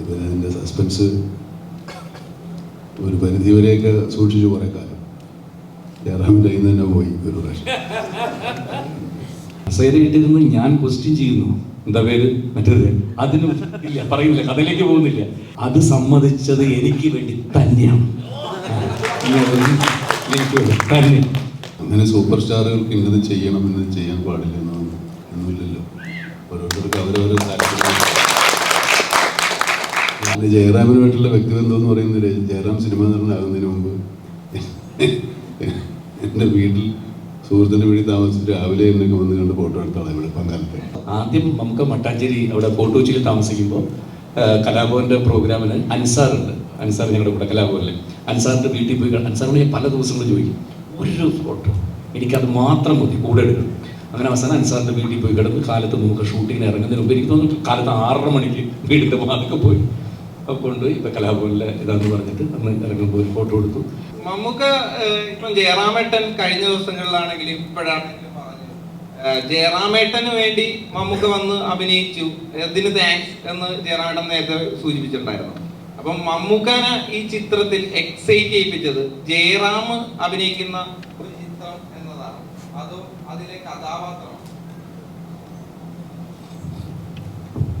ഇത് അതിന്റെ സസ്പെൻസ് ഒരു പരിധി വരെയൊക്കെ സൂക്ഷിച്ചു കുറേ കാലം. ഏറാം കയ്യിൽ നിന്ന് തന്നെ പോയി ഒരു പ്രാവശ്യം. കസേരയിട്ടിരുന്ന് ഞാൻ ക്വസ്റ്റ്യൻ ചെയ്യുന്നു. എന്താ പേര്? മറ്റേത്? അതിനും ഇല്ല പറയുന്നില്ല കഥയിലേക്ക് പോകുന്നില്ല. അത് സമ്മതിച്ചത് എനിക്ക് വേണ്ടി തന്നെയാണ്. ഇനി എനിക്ക് വേണ്ടി തന്നെ. അങ്ങനെ സൂപ്പർ സ്റ്റാറുകൾക്ക് ഇന്നത് ചെയ്യണം ഇന്നത് ചെയ്യാൻ പാടില്ല എന്നൊന്നും ഒന്നുമില്ലല്ലോ. ഓരോരുത്തർക്ക് അവരോരോ താല്പര്യം പിന്നെ ജയറാമിനുമായിട്ടുള്ള വ്യക്തിബന്ധം എന്ന് പറയുന്നത് ജയറാം സിനിമ നടനാകുന്നതിന് മുമ്പ് എന്റെ വീട്ടിൽ സുഹൃത്തിന്റെ വീട്ടിൽ താമസിച്ച് രാവിലെ എന്നൊക്കെ വന്ന് കണ്ട് ഫോട്ടോ എടുത്താണ് ഇവിടെ പങ്കാളിത്തെ. ആദ്യം നമുക്ക് മട്ടാഞ്ചേരി അവിടെ കോട്ടൂച്ചിൽ താമസിക്കുമ്പോൾ കലാഭവന്റെ പ്രോഗ്രാമിന് അൻസാറുണ്ട്. അൻസാർ ഞങ്ങളുടെ കൂടെ കലാഭവനിൽ അൻസാറിന്റെ വീട്ടിൽ പോയി അൻസാറിനെ ഞാൻ പല ദിവസങ്ങളും ചോദിക്കും ഒരു ഫോട്ടോ? എനിക്കത് മാത്രം മതി കൂടെ എടുക്കണം. അങ്ങനെ അവസാനം അൻസാറിന്റെ വീട്ടിൽ പോയി കിടന്ന് കാലത്ത് നമുക്ക് ഷൂട്ടിങ്ങിന് ഇറങ്ങുന്നതിന് മുമ്പ് എനിക്ക് തോന്നുന്നു കാലത്ത് ആറര മണിക്ക് വീടിന്റെ വാതൊക്കെ പോയി. അപ്പോൾ കൊണ്ടുപോയി ഇപ്പം കലാഭവനിലെ ഇതാന്ന് പറഞ്ഞിട്ട് അന്ന് ഇറങ്ങുമ്പോൾ ഒരു ഫോട്ടോ കൊടുത്തു. നമുക്ക് ഇപ്പം ജയറാമേട്ടൻ കഴിഞ്ഞ ദിവസങ്ങളിലാണെങ്കിലും ഇപ്പോഴാണെങ്കിലും ജയറാമേട്ടന് വേണ്ടി മമ്മൂക്ക വന്ന് അഭിനയിച്ചു. അതിന് താങ്ക്സ് എന്ന് ജയറാമേട്ടൻ നേരത്തെ സൂചിപ്പിച്ചിട്ടുണ്ടായിരുന്നു. അപ്പം മമ്മൂക്കാനെ ഈ ചിത്രത്തിൽ എക്സൈറ്റ് ചെയ്യിപ്പിച്ചത് ജയറാം അഭിനയിക്കുന്ന ഒരു ചിത്രം എന്നതാണ്. അതോ അതിലെ കഥാപാത്രം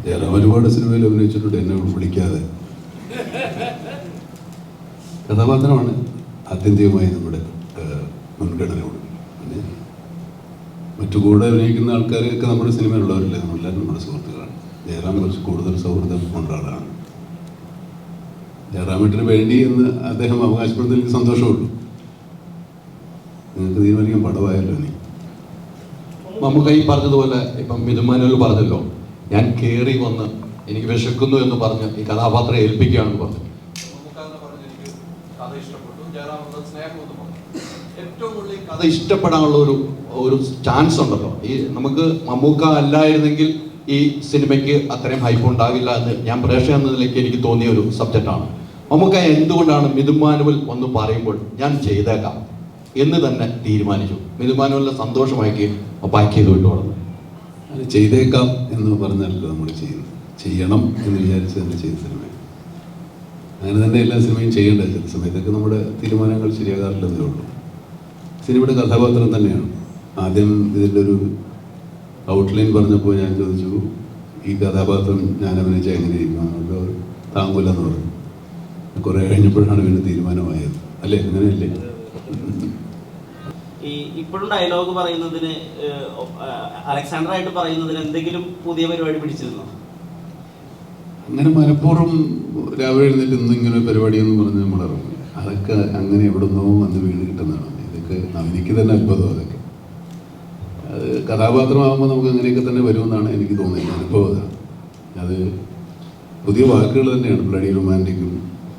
ജയറാം ഒരുപാട് സിനിമയിൽ അഭിനയിച്ചിട്ടുണ്ട് എന്നെ വിളിക്കാതെ. കഥാപാത്രമാണ് ആത്യന്തികമായി നമ്മുടെ മുൻഗണന പിന്നെ മറ്റു കൂടെ അഭിനയിക്കുന്ന ആൾക്കാരൊക്കെ നമ്മുടെ സിനിമയിലുള്ളവരല്ലേ? നമ്മളെല്ലാവരും നമ്മുടെ സുഹൃത്തുക്കളാണ്. ജയറാം കുറച്ച് കൂടുതൽ സൗഹൃദം കൊണ്ട ആളാണ്. ജയറാമേട്ടിന് വേണ്ടി എന്ന് അദ്ദേഹം അവകാശപ്പെടുന്നതിൽ എനിക്ക് സന്തോഷമുള്ളൂ. നിങ്ങൾക്ക് തീരുമാനിക്കാൻ പടമായല്ലോ നീ നമുക്ക് ഈ പറഞ്ഞതുപോലെ ഇപ്പം മിതുമാനുവൽ പറഞ്ഞല്ലോ ഞാൻ കയറി വന്ന് എനിക്ക് വിശക്കുന്നു എന്ന് പറഞ്ഞ് ഈ കഥാപാത്രം ഏൽപ്പിക്കുകയാണെന്ന് പറഞ്ഞു. ഏറ്റവും കൂടുതൽ കഥ ഇഷ്ടപ്പെടാനുള്ള ഒരു ഒരു ചാൻസ് ഉണ്ടല്ലോ. ഈ നമുക്ക് മമ്മൂക്ക അല്ലായിരുന്നെങ്കിൽ ഈ സിനിമയ്ക്ക് അത്രയും ഹൈപ്പ് ഉണ്ടാകില്ല എന്ന് ഞാൻ പ്രേക്ഷകൻ എന്നതിലേക്ക് എനിക്ക് തോന്നിയ ഒരു സബ്ജക്റ്റാണ് മമ്മൂക്ക എന്തുകൊണ്ടാണ് മിതുമാനുവൽ ഒന്ന് പറയുമ്പോൾ ഞാൻ ചെയ്തേക്കാം എന്ന് തന്നെ തീരുമാനിച്ചു. മിതുമാനുവലിനെ സന്തോഷമാക്കി പാക്ക് ചെയ്ത് വിട്ടു വളർന്നു അത് ചെയ്തേക്കാം എന്ന് പറഞ്ഞല്ലോ നമ്മൾ ചെയ്യുന്നത് ചെയ്യണം എന്ന് വിചാരിച്ച് തന്നെ ചെയ്ത സിനിമ. അങ്ങനെ തന്നെ എല്ലാ സിനിമയും ചെയ്യേണ്ട ചില സമയത്തൊക്കെ നമ്മുടെ തീരുമാനങ്ങൾ ശരിയാകാറില്ലെന്നേ ഉള്ളൂ. സിനിമയുടെ കഥാപാത്രം തന്നെയാണ്. ആദ്യം ഇതിന്റെ ഒരു ഔട്ട്ലൈൻ പറഞ്ഞപ്പോൾ ഞാൻ ചോദിച്ചു ഈ കഥാപാത്രം ഞാൻ അഭിനയിച്ച എങ്ങനെയിരിക്കും നമുക്ക് താങ്ങൂലെന്ന് പറഞ്ഞു. കുറേ കഴിഞ്ഞപ്പോഴാണ് പിന്നെ തീരുമാനമായത്. അല്ലേ? അങ്ങനെയല്ലേ? ഇപ്പോഴും ഡയലോഗ് പറയുന്നതിന് അലക്സാണ്ടർ ആയിട്ട് പറയുന്നതിന് എന്തെങ്കിലും പുതിയ പരിപാടി പിടിച്ചിരുന്നോ? അങ്ങനെ മലപ്പുറം രാവിലെ എഴുന്നേറ്റ് ഇന്ന് ഇങ്ങനെ ഒരു പരിപാടിയെന്ന് പറഞ്ഞ് നമ്മൾ ഇറങ്ങി. അതൊക്കെ അങ്ങനെ എവിടെ നിന്നോ വന്ന് വീണ് കിട്ടുന്നതാണ്. ഇതൊക്കെ എനിക്ക് തന്നെ അത്ഭുതം അതൊക്കെ. അത് കഥാപാത്രമാകുമ്പോൾ നമുക്ക് അങ്ങനെയൊക്കെ തന്നെ വരുമെന്നാണ് എനിക്ക് തോന്നിയത്. അനുഭവം. അത് പുതിയ വാക്കുകൾ തന്നെയാണ്. ബ്ലഡി റൊമാന്റിക്കും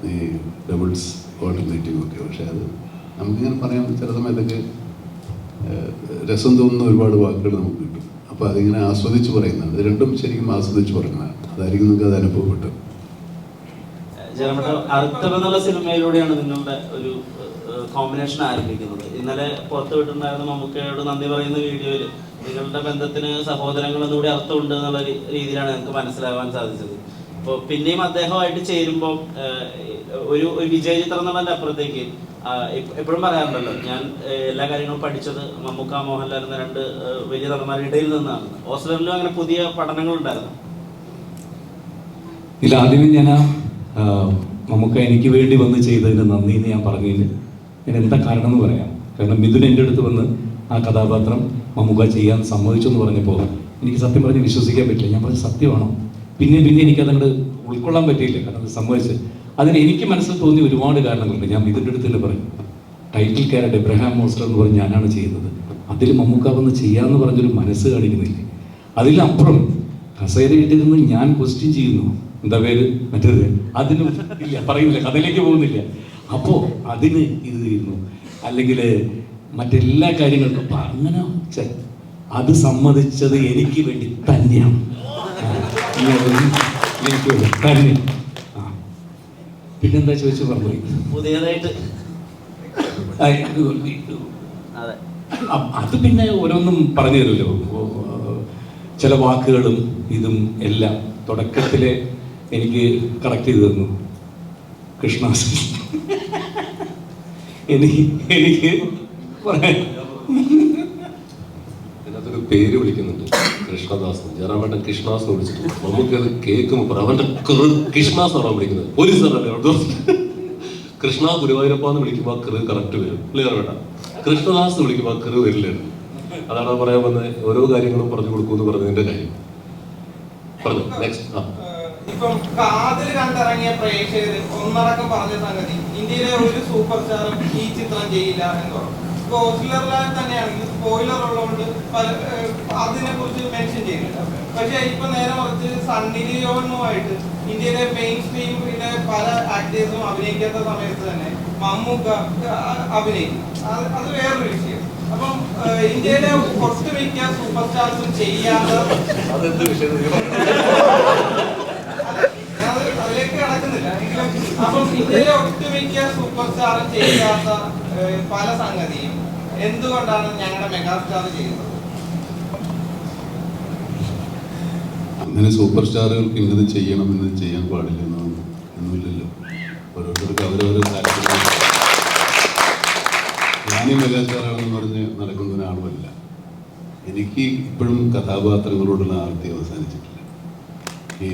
ഈ ഡബിൾസ് ഓൾട്ടർനേറ്റീവും ഒക്കെ. പക്ഷേ അത് നമുക്കിങ്ങനെ പറയാൻ ചില സമയത്തൊക്കെ രസം തോന്നുന്ന ഒരുപാട് വാക്കുകൾ നമുക്ക് കിട്ടും. അപ്പോൾ അതിങ്ങനെ ആസ്വദിച്ച് പറയുന്നതാണ്. രണ്ടും ശരിക്കും ആസ്വദിച്ച് പറയുന്നതാണ്. അതായിരിക്കും നിങ്ങൾക്ക് അത് അനുഭവപ്പെട്ടു അർത്ഥം എന്നുള്ള സിനിമയിലൂടെയാണ് നിങ്ങളുടെ ഒരു കോമ്പിനേഷൻ ആരംഭിക്കുന്നത്. ഇന്നലെ പുറത്തു വിട്ടിട്ടുണ്ടായിരുന്ന മമ്മൂക്കയോട് നന്ദി പറയുന്ന വീഡിയോയിൽ നിങ്ങളുടെ ബന്ധത്തിന് സഹോദരങ്ങൾ എന്നുകൂടി അർത്ഥമുണ്ട് എന്നുള്ള രീതിയിലാണ് ഞങ്ങൾക്ക് മനസ്സിലാവാൻ സാധിച്ചത്. അപ്പോൾ പിന്നെയും അദ്ദേഹമായിട്ട് ചേരുമ്പോൾ ഒരു വിജയ ചിത്രം എന്നുള്ളതിന്റെ അപ്പുറത്തേക്ക് എപ്പോഴും പറയാറുണ്ടല്ലോ ഞാൻ എല്ലാ കാര്യങ്ങളും പഠിച്ചത് മമ്മൂക്ക മോഹൻലാൽ എന്ന രണ്ട് വലിയ നടന്മാരുടെ ഇടയിൽ നിന്നാണ്. ഓസ്ലറിലും അങ്ങനെ പുതിയ പഠനങ്ങൾ ഉണ്ടായിരുന്നു. ഇല്ല ആദ്യമേ ഞാൻ മമ്മൂക്ക എനിക്ക് വേണ്ടി വന്ന് ചെയ്തതിന് നന്ദി എന്ന് ഞാൻ പറഞ്ഞതിന് ഞാൻ എന്താ കാരണം എന്ന് പറയാം. കാരണം മിഥുൻ എന്റെ അടുത്ത് വന്ന് ആ കഥാപാത്രം മമ്മൂക്ക ചെയ്യാൻ സമ്മതിച്ചു എന്ന് പറഞ്ഞപ്പോൾ എനിക്ക് സത്യം പറഞ്ഞ് വിശ്വസിക്കാൻ പറ്റില്ല. ഞാൻ പറഞ്ഞ സത്യമാണോ? പിന്നെ പിന്നെ എനിക്കതങ്ങോട്ട് ഉൾക്കൊള്ളാൻ പറ്റിയില്ല. കാരണം അത് സമ്മതിച്ച് അതിന് എനിക്ക് മനസ്സിൽ തോന്നിയ ഒരുപാട് കാരണങ്ങളുണ്ട്. ഞാൻ ഇതിന്റെ അടുത്ത് തന്നെ പറയും ടൈറ്റിൽ ക്യാരറ്റ് എബ്രഹാം മോസ്റ്റർ എന്ന് പറഞ്ഞ് ഞാനാണ് ചെയ്യുന്നത്. അതിൽ മമ്മൂക്കാവെന്ന് ചെയ്യാമെന്ന് പറഞ്ഞൊരു മനസ്സ് കാണിക്കുന്നില്ല? അതിലപ്പുറം കസേരയിട്ടിരുന്ന് ഞാൻ ക്വസ്റ്റ്യൻ ചെയ്യുന്നു. എന്താ പേര്? മറ്റേത്? അതിന് ഇല്ല പറയുന്നില്ല കഥയിലേക്ക് പോകുന്നില്ല. അപ്പോൾ അതിന് ഇത് ചെയ്യുന്നു. അല്ലെങ്കിൽ മറ്റെല്ലാ കാര്യങ്ങൾക്കും അപ്പം അങ്ങനെ അത് സമ്മതിച്ചത് എനിക്ക് വേണ്ടി തന്നെയാണ്. എനിക്ക് വേണ്ടി തന്നെ പിന്നെന്താ ചോദിച്ചു പറഞ്ഞു? പുതിയതായിട്ട്. അതെ. പിന്നെ ഓരോന്നും പറഞ്ഞു തരുമല്ലോ. ചില വാക്കുകളും ഇതും എല്ലാം തുടക്കത്തിലെ എനിക്ക് കറക്റ്റ് ചെയ്ത് തന്നു. കൃഷ്ണാസ് എനിക്ക് എനിക്ക് പറയാൻ പേര് വിളിക്കുന്നുണ്ട്. കൃഷ്ണദാസ് ജയറാമേട്ടൻ കൃഷ്ണദാസ് വിളിച്ചിട്ട് നമുക്കത് കേൾക്കുമ്പോൾ അവന്റെ കൃഷ്ണദാസ് ആണ് വിളിക്കുന്നത്. പോലീസ് കൃഷ്ണ ഗുരുവായൂരപ്പ എന്ന് വിളിക്കുമ്പോൾ കൃ കറക്റ്റ് വരും. ക്ലിയർ വേണ്ട കൃഷ്ണദാസ് വിളിക്കുമ്പോൾ കൃ വരില്ല? അതാണ് പറയാൻ വന്നത് ഓരോ കാര്യങ്ങളും പറഞ്ഞു കൊടുക്കുമെന്ന് പറഞ്ഞതിന്റെ കാര്യം. പറഞ്ഞു. നെക്സ്റ്റ് ആ. ഇപ്പം കാതിൽ കണ്ടിറങ്ങിയ പ്രേക്ഷകർ ഒന്നടക്കം പറഞ്ഞ സംഗതി ഇന്ത്യയിലെ ഒരു സൂപ്പർ സ്റ്റാറും ഈ ചിത്രം ചെയ്യില്ല എന്ന് പറഞ്ഞു. ഇപ്പൊ ഓസ്ലറിലാൽ തന്നെയാണെങ്കിൽ സ്പോയിലർ ഉള്ളതുകൊണ്ട് പല അതിനെ കുറിച്ച് മെൻഷൻ ചെയ്യുന്നുണ്ട് പക്ഷെ ഇപ്പൊ നേരെ മറിച്ച് സണ്ണി ലിയോണുമായിട്ട് ഇന്ത്യയിലെ മെയിൻ സ്ട്രീമിലെ പല ആക്ടേഴ്സും അഭിനയിക്കാത്ത സമയത്ത് തന്നെ മമ്മൂക്ക അഭിനയിക്കും. അത് അത് വേറൊരു വിഷയം. അപ്പം ഇന്ത്യയിലെ ഒട്ടുമിക്ക സൂപ്പർ സ്റ്റാർസും ചെയ്യാത്ത അതിലേക്ക് കടക്കുന്നില്ല. എങ്കിലും അപ്പം ഇന്ത്യയിലെ ഒട്ടുമിക്ക സൂപ്പർ സ്റ്റാറും ചെയ്യാത്ത പല സംഗതിയും. എന്തുകൊണ്ടാണ് ഞങ്ങളുടെ മെഗാസ്റ്റാർ ചെയ്യുന്നത്? അങ്ങനെ സൂപ്പർ സ്റ്റാറുകൾക്ക് ഇന്നത് ചെയ്യണം എന്ന് ചെയ്യാൻ പാടില്ല എന്നൊന്നുമില്ലല്ലോ ഓരോരുത്തർക്ക് അവരോരോ താല്പര്യം ഞാനീ മെഗാസ്റ്റാറാണെന്ന് പറഞ്ഞ് നടക്കുന്ന ഒരാളുമല്ല. എനിക്ക് ഇപ്പോഴും കഥാപാത്രങ്ങളോടുള്ള ആർത്തി അവസാനിച്ചിട്ടില്ല. ഈ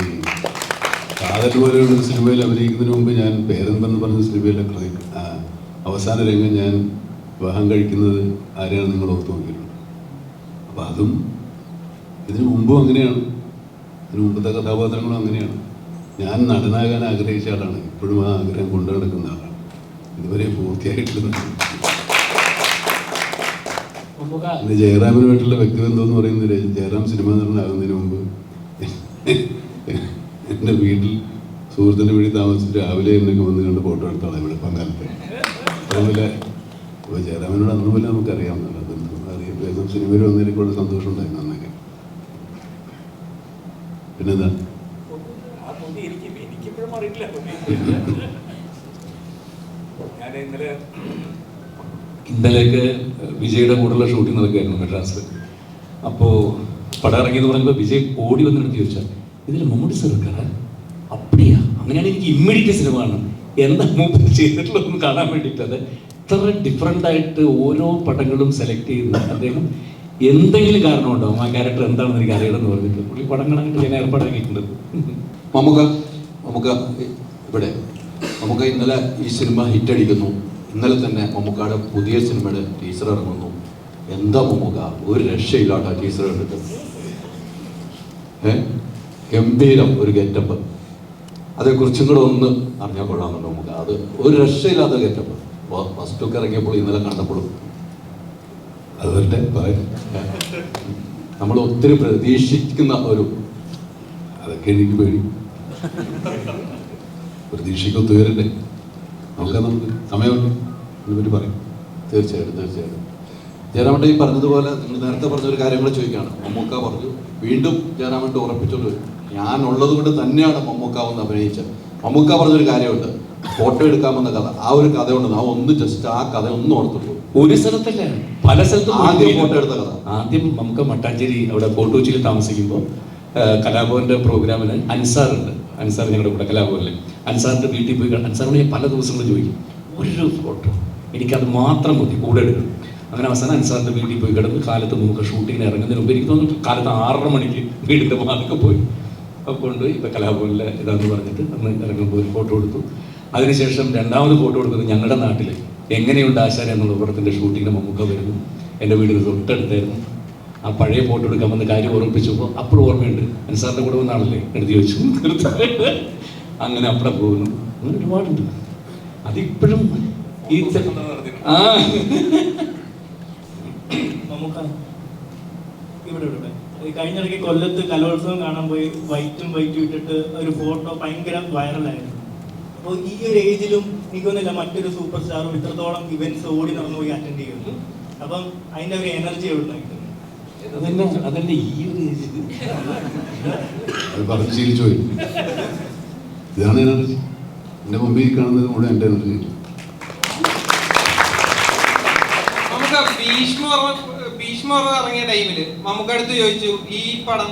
കാതൽ പോലെയുള്ള സിനിമയിൽ അഭിനയിക്കുന്നതിന് മുമ്പ് ഞാൻ പേരെന്തെന്ന് പറഞ്ഞ സിനിമയിലെ അവസാന രംഗം ഞാൻ വിവാഹം കഴിക്കുന്നത് ആരെയാണ് നിങ്ങൾ ഓർത്ത് നോക്കിയിട്ടുണ്ട് അപ്പം അതും ഇതിനു മുമ്പും അങ്ങനെയാണ്. ഇതിനു മുമ്പത്തെ കഥാപാത്രങ്ങളും അങ്ങനെയാണ്. ഞാൻ നടനാകാൻ ആഗ്രഹിച്ച ആളാണ്. ഇപ്പോഴും ആ ആഗ്രഹം കൊണ്ടു നടക്കുന്ന ആളാണ്. ഇതുവരെ പൂർത്തിയായിട്ടുള്ള ഇന്ന് ജയറാമിനുമായിട്ടുള്ള വ്യക്തിബന്ധം എന്ന് പറയുന്നത് ജയറാം സിനിമ നടനാകുന്നതിന് മുമ്പ് എന്റെ വീട്ടിൽ സുഹൃത്തിന്റെ വീട്ടിൽ താമസിച്ച് രാവിലെ എന്നൊക്കെ വന്ന് കണ്ട് ഫോട്ടോ എടുത്താണ് ഇവിടെ പങ്കാലത്ത് അതുപോലെ ഇപ്പോൾ ജയറാമിനോട് അന്ന് പോലെ നമുക്കറിയാം അറിയാം സിനിമയിൽ വന്നതിനേക്കുള്ള സന്തോഷം ഉണ്ടായിരുന്നു അന്നൊക്കെ. പിന്നെന്താ? ഇന്നലെയൊക്കെ വിജയുടെ കൂടെയുള്ള ഷൂട്ടിംഗ് നടക്കുകയായിരുന്നു മെഡ്രാസ്. അപ്പോൾ പടം ഇറങ്ങിയെന്ന് പറയുമ്പോൾ വിജയ് ഓടി വന്നെടുത്ത് ചോദിച്ചാൽ ഇതിൽ മമ്മൂട്ടി സാർ അപ്പടിയാ. അങ്ങനെയാണ് എനിക്ക് ഇമ്മീഡിയറ്റ് സിനിമ കാണണം. എന്താ മുമ്പ് ചെയ്തിട്ടുള്ളതെന്ന് കാണാൻ വേണ്ടിയിട്ടത് ഇത്ര ഡിഫറെന്റ് ആയിട്ട് ഓരോ പടങ്ങളും സെലക്ട് ചെയ്ത് അദ്ദേഹം എന്തെങ്കിലും കാരണമുണ്ടാവും ആ ക്യാരക്ടർ എന്താണെന്ന് എനിക്ക് അറിയണമെന്ന് പറഞ്ഞിട്ട്. പുള്ളി പടങ്ങളായിട്ട് ഞാൻ ഏർപ്പാടാക്കിയിട്ടുണ്ട്. നമുക്ക് നമുക്ക് ഇവിടെ. നമുക്ക് ഇന്നലെ ഈ സിനിമ ഹിറ്റ് അടിക്കുന്നു. ഇന്നലെ തന്നെ മമ്മൂക്കാട് പുതിയ സിനിമയുടെ ടീച്ചർ ഇറങ്ങുന്നു. എന്താ മമ്മൂക്ക ഒരു രക്ഷയില്ലാട്ടോ ടീച്ചർ കണ്ടിട്ട്. ഗംഭീരം ഒരു ഗെറ്റപ്പ് അതേക്കുറിച്ചും കൂടെ ഒന്ന് അറിഞ്ഞാൽ കൊള്ളാമെന്നുണ്ട് നമുക്ക്? അത് ഒരു രക്ഷയില്ലാത്ത ഗെറ്റപ്പ് ഫസ്റ്റ് ഒക്കെ ഇറങ്ങിയപ്പോൾ ഇന്നലെ കണ്ടപ്പോഴും അതുകൊണ്ട് നമ്മൾ ഒത്തിരി പ്രതീക്ഷിക്കുന്ന ഒരു അതൊക്കെ എനിക്ക് പേടി. പ്രതീക്ഷയ്ക്ക് തീരണ്ടേ നോക്കാം നമുക്ക് സമയമുണ്ട്. അതിനെപ്പറ്റി പറയും. തീർച്ചയായിട്ടും തീർച്ചയായിട്ടും. ജയറാമന്റെ ഈ പറഞ്ഞതുപോലെ നിങ്ങൾ നേരത്തെ പറഞ്ഞൊരു കാര്യം കൂടെ ചോദിക്കുകയാണ് മമ്മൂക്ക പറഞ്ഞു വീണ്ടും ജയറാമന്റെ ഉറപ്പിച്ചുകൊണ്ട് വരും. ഞാൻ ഉള്ളത് കൊണ്ട് തന്നെയാണ് മമ്മൂക്കാവെന്ന് അഭിനയിച്ചത്. മമ്മൂക്ക പറഞ്ഞൊരു കാര്യമുണ്ട്. ഫോട്ടോ എടുക്കാമെന്ന കഥ. ആ ഒരു കഥ ഉണ്ട് ആ ഒന്ന് ജസ്റ്റ് ആ കഥ ഒന്ന് ഓർത്തുള്ളൂ ഒരു സ്ഥലത്തല്ല? പല സ്ഥലത്തും ആദ്യം ഫോട്ടോ എടുത്ത കഥ. ആദ്യം നമുക്ക് മട്ടാഞ്ചേരി അവിടെ കോട്ടൂച്ചിൽ താമസിക്കുമ്പോൾ കലാഭവന്റെ പ്രോഗ്രാമിന് അൻസാറുണ്ട്. അൻസാർ ഞങ്ങളുടെ കൂടെ കലാഭവനിൽ അൻസാറിന്റെ വീട്ടിൽ പോയി അൻസാറിനെ അൻസാറിനോട് ഞാൻ പല ദിവസങ്ങളും ചോദിക്കും ഒരു ഫോട്ടോ? എനിക്കത് മാത്രം മതി കൂടെ എടുക്കും. അങ്ങനെ അവസാനം അൻസാറിന്റെ വീട്ടിൽ പോയി കിടന്ന് കാലത്ത് നമുക്ക് ഷൂട്ടിങ്ങിന് ഇറങ്ങുന്നതിന് മുമ്പ് എനിക്ക് തോന്നുന്നു കാലത്ത് ആറര മണിക്ക് വീടിന്റെ വാതൊക്കെ പോയി. അപ്പോൾ കൊണ്ടുപോയി ഇപ്പം കലാഭവനിലെ ഇതാന്ന് പറഞ്ഞിട്ട് അന്ന് ഇറങ്ങുമ്പോൾ ഒരു ഫോട്ടോ എടുത്തു. അതിനുശേഷം രണ്ടാമത് ഫോട്ടോ എടുക്കുന്നത് ഞങ്ങളുടെ നാട്ടിൽ എങ്ങനെയുണ്ട് ആശാന എന്നുള്ള പടത്തിന്റെ ഷൂട്ടിങ്ങിന് മമ്മൂക്ക വരുന്നു. എന്റെ വീടിന് തൊട്ടടുത്തായിരുന്നു. ആ പഴയ ഫോട്ടോ എടുക്കാൻ വന്ന് കാര്യം ഓർമ്മിപ്പിച്ചപ്പോൾ അപ്പോഴും ഓർമ്മയുണ്ട്. അൻസാറിന്റെ കൂടെ വന്നാണല്ലേ എടുത്ത് ചോദിച്ചു. അങ്ങനെ അപ്പുറം പോകുന്നു. അങ്ങനെ ഒരുപാടുണ്ട്. അതിപ്പോഴും ഈ ആ. ഇവിടെ ഇവിടെ. കഴിഞ്ഞിടയ്ക്ക് കൊല്ലത്ത് കലോത്സവം കാണാൻ പോയി വൈറ്റും വൈറ്റും ഇട്ടിട്ട് ഒരു ഫോട്ടോ ഭയങ്കര വൈറലായിരുന്നു അപ്പോൾ ഈ ഒരു ഏജിലും എനിക്കൊന്നുമില്ല മറ്റൊരു സൂപ്പർ സ്റ്റാറും ഇത്രത്തോളം ഇവന്റ്സ് ഓടി നടന്നു പോയി അറ്റൻഡ് ചെയ്യുന്നു. അപ്പം അതിന്റെ ഒരു എനർജി എവിടെ കിട്ടുന്നത്? അതന്നെ അതന്നെ ഈ ഒരു ഏജിൽ അത് പറഞ്ഞ് ശീലിച്ചു പോയി. ഇതാണ് എനർജി എന്റെ മുമ്പിൽ ഈ കാണുന്നത് മുഴുവൻ എന്റെ എനർജി നമുക്ക് ഭീഷ്മർ ഭീഷ്മർ ഇറങ്ങിയ നമുക്ക് അടുത്ത് ചോദിച്ചു ഈ പടം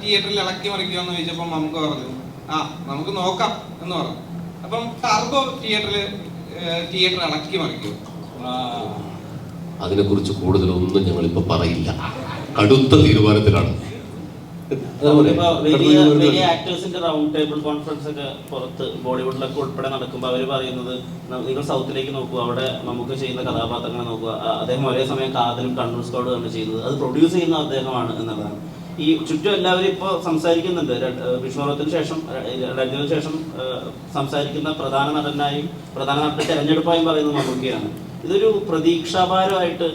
തിയേറ്ററിൽ ഇളക്കി മറിക്കുമെന്ന് ചോദിച്ചപ്പോൾ നമുക്ക് പറഞ്ഞു ആ നമുക്ക് നോക്കാം എന്ന് പറഞ്ഞു. അപ്പം ടർബോ തിയേറ്ററിൽ തിയേറ്റർ ഇളക്കി മറിക്കും. അതിനെക്കുറിച്ച് കൂടുതലൊന്നും ഞങ്ങളിപ്പോ പറയില്ല. കടുത്ത തീരുമാനത്തിലാണ്. വലിയ വലിയ ആക്ടേഴ്സിന്റെ റൗണ്ട് ടേബിൾ കോൺഫറൻസ് ഒക്കെ പുറത്ത് ബോളിവുഡിലൊക്കെ ഉൾപ്പെടെ നടക്കുമ്പോൾ അവർ പറയുന്നത് നിങ്ങൾ സൗത്തിലേക്ക് നോക്കുക അവിടെ നമുക്ക് ചെയ്യുന്ന കഥാപാത്രങ്ങളെ നോക്കുക അദ്ദേഹം ഒരേ സമയം കാതലും കണ്ണൂർ സ്കോഡ് ആണ് ചെയ്യുന്നത്. അത് പ്രൊഡ്യൂസ് ചെയ്യുന്ന അദ്ദേഹമാണ് എന്നുള്ളതാണ്. ഈ ചുറ്റും എല്ലാവരും ഇപ്പോൾ സംസാരിക്കുന്നുണ്ട്. വിഷ്ണുപത്തിന് വിഷ്ണുറത്തിന് ശേഷം രഞ്ജനത്തിന് ശേഷം സംസാരിക്കുന്ന പ്രധാന നടനായും പ്രധാന നടന്റെ തെരഞ്ഞെടുപ്പായും പറയുന്നത് മമ്മൂക്കിയാണ് ഇതൊരു പ്രതീക്ഷാഭാരമായിട്ട്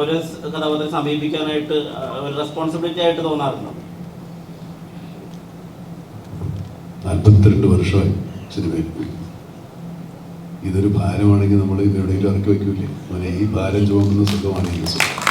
ഓരോ കഥാപാത്രം സമീപിക്കാനായിട്ട് ഒരു റെസ്പോൺസിബിലിറ്റി ആയിട്ട് തോന്നാറുണ്ടോ? നാൽപ്പത്തിരണ്ട് വർഷമായി സിനിമയിൽ ഇതൊരു ഭാരമാണെങ്കിൽ നമ്മൾ എവിടെയെങ്കിലും ഇറക്കി വയ്ക്കൂലേ മോനെ ഈ ഭാരം ചുമക്കുന്ന സുഖമാണ് ഈ സുഖം.